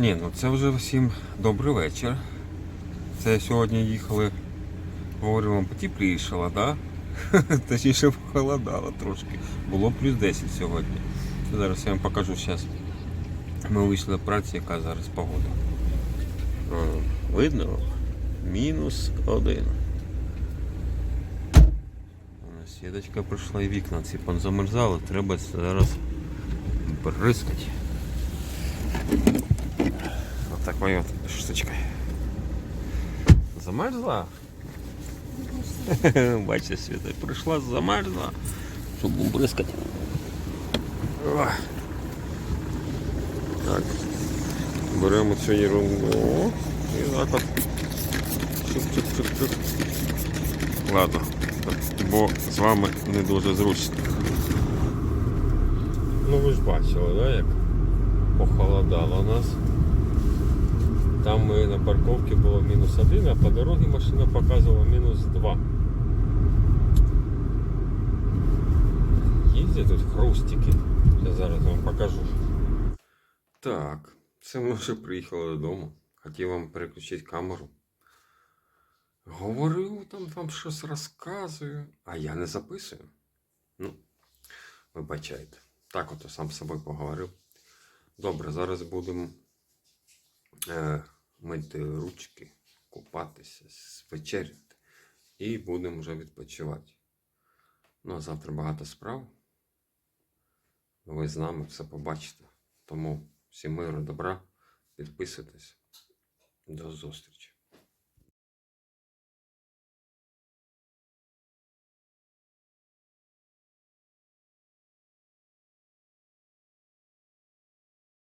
Ні, ну це вже всім добрий вечір. Це сьогодні їхали, говорю вам, потеплішало, да? Точніше похолодало трошки. Було плюс 10 сьогодні. Зараз я вам покажу зараз. Ми вийшли до праці, яка зараз погода. Видно? Мінус один. О, Сіточка прийшла і вікна ці позамерзали, треба зараз бризкати. Такой вот штучкой. Замерзла? Бачите, Світа прийшла, замерзла, щоб бризкати. Так. Беремо цю ерунду і так от. Ладно, бо з вами не дуже зручно. Ну ви ж бачили, да, як похолодало нас. Там ми на парковці було мінус один, а по дорозі машина показувала мінус два. Їздять тут хрустики. Я зараз вам покажу. Так, це ми вже приїхали додому. Хотів вам переключити камеру. Говорю, там вам щось розказую, а я не записую. Ну, вибачайте. Так от сам з собою поговорив. Добре, зараз будемо мити ручки, купатися, вечеряти і будемо вже відпочивати. Ну, а завтра багато справ. Ви з нами все побачите. Тому всім миру, добра, підписуйтесь. До зустрічі.